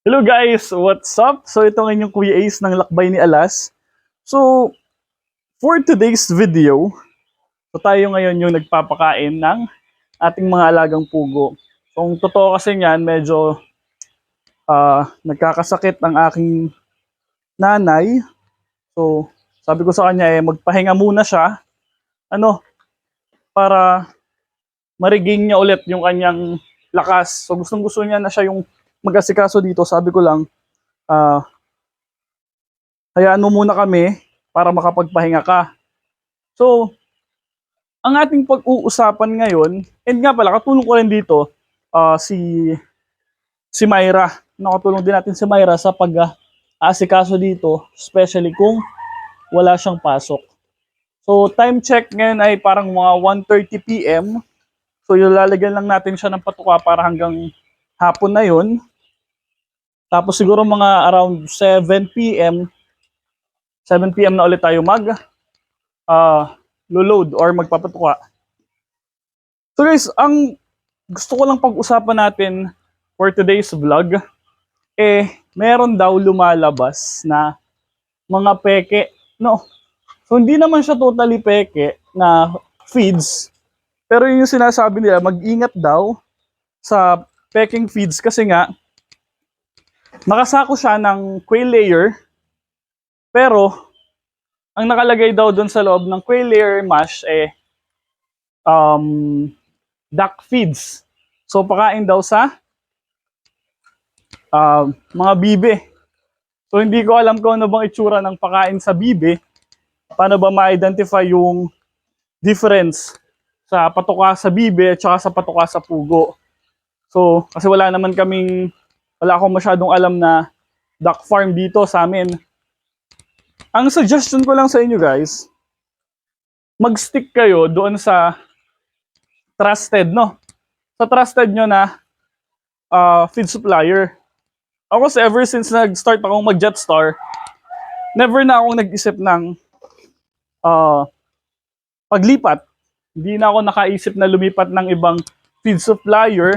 Hello guys, what's up? So ito ang inyong Kuya Ace ng Lakbay ni Alas. So, for today's video, so tayo ngayon yung nagpapakain ng ating mga alagang pugo. Kung totoo kasi niyan, medyo ah, nagkakasakit ang aking nanay. So, sabi ko sa kanya eh, magpahinga muna siya. Ano, para mariging niya ulit yung kanyang lakas. So, gustong gusto niya na siya yung mag-asikaso dito, sabi ko lang, ah, hayaan mo muna kami para makapagpahinga ka. So, ang ating pag-uusapan ngayon, and nga pala, katulong ko rin dito, ah, si, si Myra. Nakatulong din natin si Myra sa pag-asikaso dito, especially kung wala siyang pasok. So, time check ngayon ay parang mga 1.30 p.m. So, yung lalagyan lang natin siya ng patuka para hanggang hapon na yun. Tapos siguro mga around 7 p.m. 7 p.m. na ulit tayo mag uh, load or magpapatuka. So guys, ang gusto ko lang pag-usapan natin for today's vlog, eh, meron daw lumalabas na mga peke. No. So hindi naman siya totally peke na feeds. Pero yun yung sinasabi nila, mag-ingat daw sa peking feeds kasi nga nakasako siya ng quail layer pero ang nakalagay daw doon sa loob ng quail layer mash eh um, duck feeds. So pakain daw sa um, mga bibe. So hindi ko alam kung ano bang itsura ng pakain sa bibe. Paano ba ma-identify yung difference sa patuka sa bibe at saka sa patuka sa pugo. So, kasi wala naman kaming, wala akong masyadong alam na duck farm dito sa amin. Ang suggestion ko lang sa inyo guys, mag-stick kayo doon sa trusted, no? Sa trusted nyo na uh, feed supplier. Ako kasi ever since nag-start akong mag-Jetstar, never na akong nag-isip ng uh, paglipat. Hindi na ako nakaisip na lumipat ng ibang feed supplier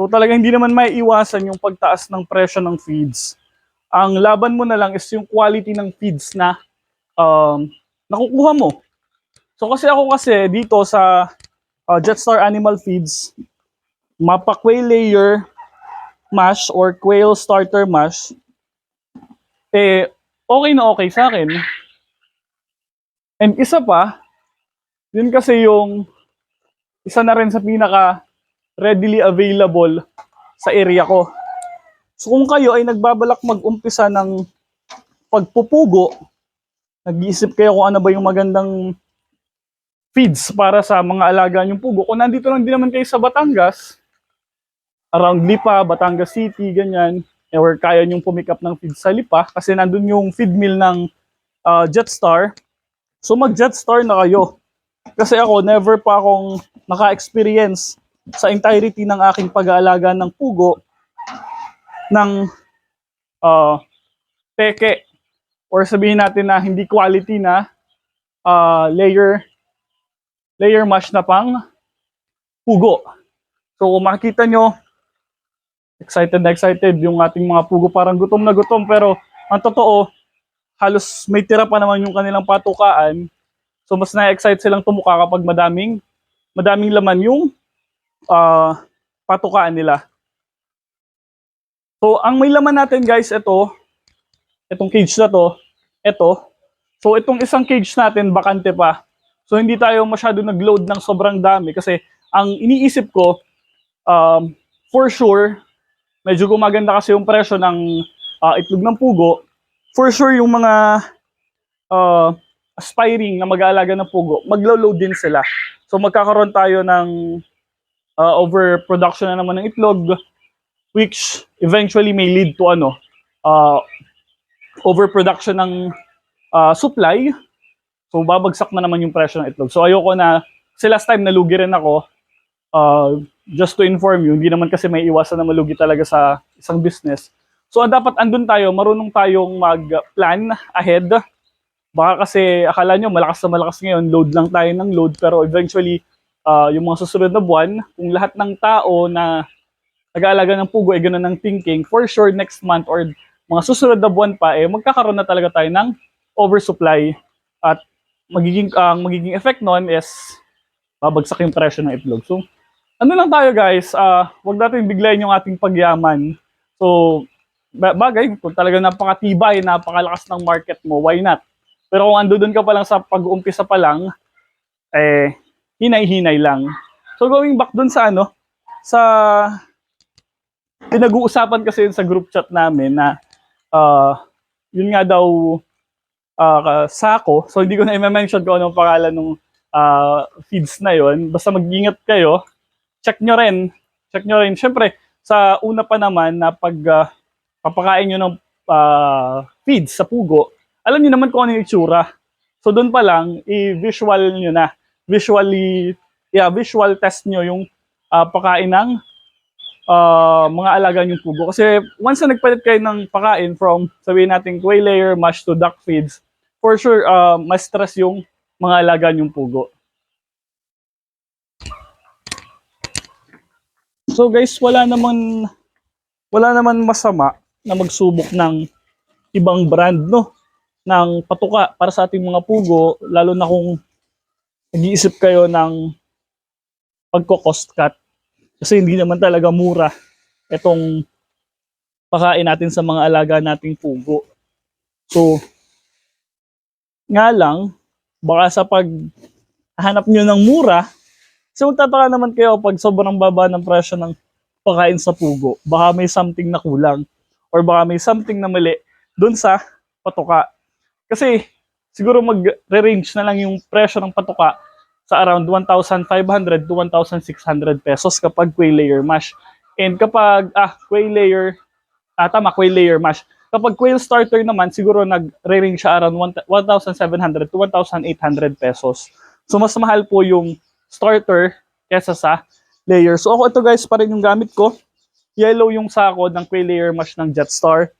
So talagang hindi naman may iwasan yung pagtaas ng presyo ng feeds. Ang laban mo na lang is yung quality ng feeds na um, nakukuha mo. So kasi ako kasi dito sa uh, Jetstar Animal Feeds, mapa quail layer mash or quail starter mash, eh okay na okay sa akin. And isa pa, yun kasi yung isa na rin sa pinaka readily available sa area ko. So kung kayo ay nagbabalak mag-umpisa ng pagpupugo, nag-iisip kayo kung ano ba yung magandang feeds para sa mga alaga yung pugo. Kung nandito lang din naman kayo sa Batangas, around Lipa, Batangas City, ganyan, eh, or kaya nyong pumikap ng feed sa Lipa kasi nandun yung feed mill ng uh, Jetstar. So mag-Jetstar na kayo. Kasi ako, never pa akong naka-experience sa entirety ng aking pag-aalaga ng pugo ng uh, peke or sabihin natin na hindi quality na uh, layer layer mash na pang pugo. So kung makikita nyo, excited na excited yung ating mga pugo. Parang gutom na gutom pero ang totoo, halos may tira pa naman yung kanilang patukaan. So mas na-excite silang tumuka kapag madaming madaming laman yung uh, patukaan nila. So, ang may laman natin guys, ito, itong cage na to, ito. So, itong isang cage natin, bakante pa. So, hindi tayo masyado nag-load ng sobrang dami kasi ang iniisip ko, um, for sure, medyo gumaganda kasi yung presyo ng uh, itlog ng pugo. For sure, yung mga uh, aspiring na mag-aalaga ng pugo, maglo-load din sila. So, magkakaroon tayo ng uh, overproduction na naman ng itlog which eventually may lead to ano uh, overproduction ng uh, supply. So babagsak na naman yung presyo ng itlog. So ayoko na kasi last time nalugi rin ako uh, just to inform you hindi naman kasi may iwasan na malugi talaga sa isang business. So dapat andun tayo marunong tayong mag-plan ahead. Baka kasi akala nyo malakas na malakas ngayon load lang tayo ng load pero eventually uh, yung mga susunod na buwan, kung lahat ng tao na nag-aalaga ng pugo, eh ganun ang thinking, for sure next month or mga susunod na buwan pa, eh magkakaroon na talaga tayo ng oversupply at magiging ang magiging effect noon is babagsak yung presyo ng itlog. So, ano lang tayo guys, ah wag natin biglayin yung ating pagyaman. So, ba- bagay, kung talaga napakatibay, napakalakas ng market mo, why not? Pero kung ando doon ka pa lang sa pag-uumpisa pa lang, eh, hinay-hinay lang. So, going back doon sa ano, sa pinag-uusapan kasi sa group chat namin na ah, yun nga daw ah, sako. So, hindi ko na i-mention kung anong pangalan ng ah, feeds na yon. Basta mag-ingat kayo. Check nyo rin. Check nyo rin. Siyempre, sa una pa naman na pag ah, papakain nyo ng ah, feeds sa pugo, alam nyo naman kung ano yung itsura. So, doon pa lang, i-visual nyo na. Visually, yeah, visual test nyo yung ah, pakain ng ah, mga alaga yung pugo. Kasi once na nagpalit kayo ng pakain from, sabihin natin, clay layer, mash to duck feeds, for sure, ah, mas stress yung mga alaga yung pugo. So guys, wala naman wala naman masama na magsubok ng ibang brand no ng patuka para sa ating mga pugo lalo na kung nag-iisip kayo ng pagko-cost cut kasi hindi naman talaga mura itong pakain natin sa mga alaga nating pugo. So, nga lang, baka sa pag hanap nyo ng mura, so magtataka naman kayo pag sobrang baba ng presyo ng pakain sa pugo, baka may something na kulang or baka may something na mali dun sa patuka. Kasi siguro mag-range na lang yung presyo ng patuka sa around 1,500 to 1,600 pesos kapag quail layer mash. And kapag, ah, quail layer, ah, tama, quail layer mash. Kapag quail starter naman, siguro nag-range siya around 1,700 to 1,800 pesos. So, mas mahal po yung starter kesa sa layer. So, ako ito guys, pa yung gamit ko. Yellow yung sako ng quail layer mash ng Jetstar.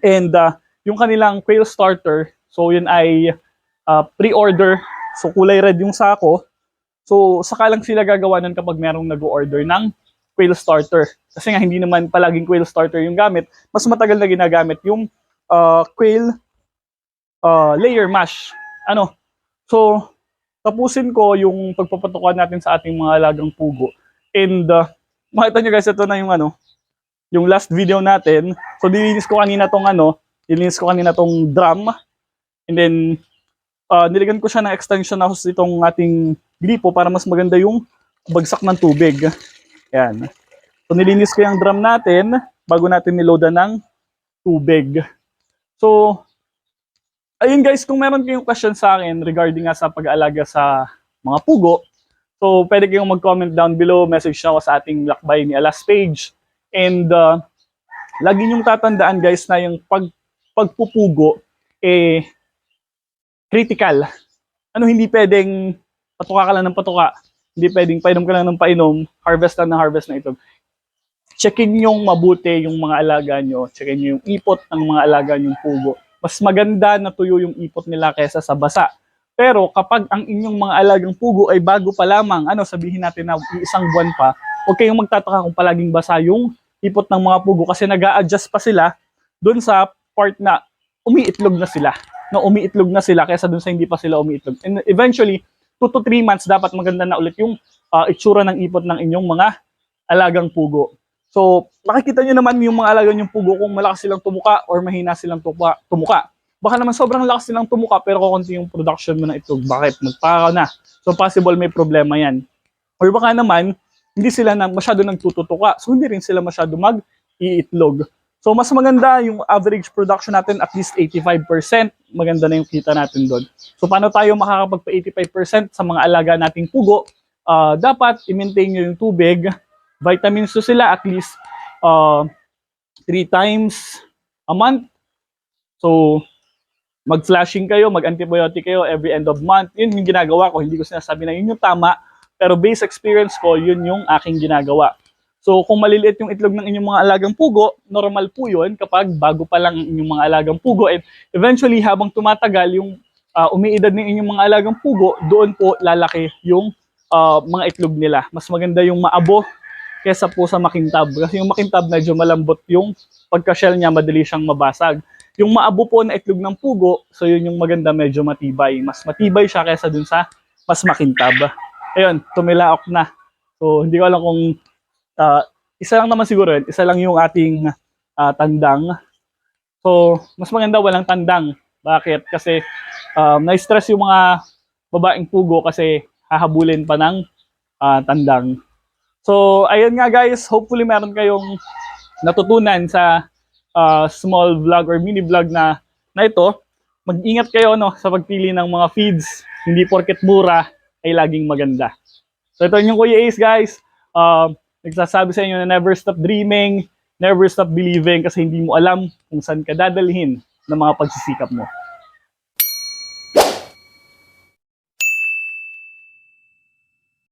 And uh, yung kanilang quail starter, so yun ay uh, pre-order. So, kulay red yung sako. So, saka lang sila gagawa nun kapag merong nag-order ng quail starter. Kasi nga hindi naman palaging quail starter yung gamit. Mas matagal na ginagamit yung uh, quail uh, layer mash. Ano? So, tapusin ko yung pagpapatukan natin sa ating mga alagang pugo. And uh, makita nyo guys, ito na yung ano, yung last video natin. So, dilinis ko kanina tong ano, dilinis ko kanina tong drum. And then, uh, nilagyan ko siya ng extension hose itong ating gripo para mas maganda yung bagsak ng tubig. Yan. So, nilinis ko yung drum natin bago natin niloadan ng tubig. So, ayun guys, kung meron kayong question sa akin regarding nga sa pag-aalaga sa mga pugo, so pwede kayong mag-comment down below, message na ako sa ating lakbay ni Alas page. And uh, lagi niyong tatandaan guys na yung pag, pagpupugo, eh, critical. Ano, hindi pwedeng patuka ka lang ng patuka. Hindi pwedeng painom ka lang ng painom, harvest lang ng harvest na ito. Checkin yung mabuti yung mga alaga nyo. Checkin yung ipot ng mga alaga nyong pugo. Mas maganda na tuyo yung ipot nila kesa sa basa. Pero kapag ang inyong mga alagang pugo ay bago pa lamang, ano sabihin natin na isang buwan pa, huwag kayong magtataka kung palaging basa yung ipot ng mga pugo kasi nag adjust pa sila dun sa part na umiitlog na sila. Na umiitlog na sila kaysa dun sa hindi pa sila umiitlog. And eventually, 2 to 3 months dapat maganda na ulit yung uh, itsura ng ipot ng inyong mga alagang pugo. So, makikita nyo naman yung mga alaga yung pugo kung malakas silang tumuka or mahina silang tumuka. tumuka. Baka naman sobrang lakas silang tumuka pero kukunti yung production mo na itlog. Bakit? Magpaka na. So, possible may problema yan. Or baka naman, hindi sila na masyado nagtututuka. So, hindi rin sila masyado mag-iitlog. So, mas maganda yung average production natin at least 85%. Maganda na yung kita natin doon. So, paano tayo makakapagpa 85% sa mga alaga nating pugo? Uh, dapat i-maintain nyo yung tubig. Vitamins to sila at least uh, three times a month. So, mag-flashing kayo, mag-antibiotic kayo every end of month. Yun yung ginagawa ko. Hindi ko sinasabi na yun yung tama. Pero based experience ko, yun yung aking ginagawa. So, kung maliliit yung itlog ng inyong mga alagang pugo, normal po yun kapag bago pa lang inyong mga alagang pugo. And eventually, habang tumatagal yung uh, umiidad ng inyong mga alagang pugo, doon po lalaki yung uh, mga itlog nila. Mas maganda yung maabo kesa po sa makintab. Kasi yung makintab medyo malambot yung pagka-shell niya, madali siyang mabasag. Yung maabo po na itlog ng pugo, so yun yung maganda medyo matibay. Mas matibay siya kesa dun sa mas makintab. Ayun, tumilaok na. So hindi ko alam kung ah, isa lang naman siguro yun. Isa lang yung ating ah, tandang. So mas maganda walang tandang. Bakit? Kasi um, na-stress yung mga babaeng pugo kasi hahabulin pa ng ah, tandang. So, ayun nga guys, hopefully meron kayong natutunan sa ah, small vlog or mini vlog na na ito. Mag-ingat kayo no sa pagpili ng mga feeds. Hindi porket mura ay laging maganda. So ito yung Kuya Ace guys. Um, nagsasabi sa inyo na never stop dreaming, never stop believing kasi hindi mo alam kung saan ka dadalhin ng mga pagsisikap mo.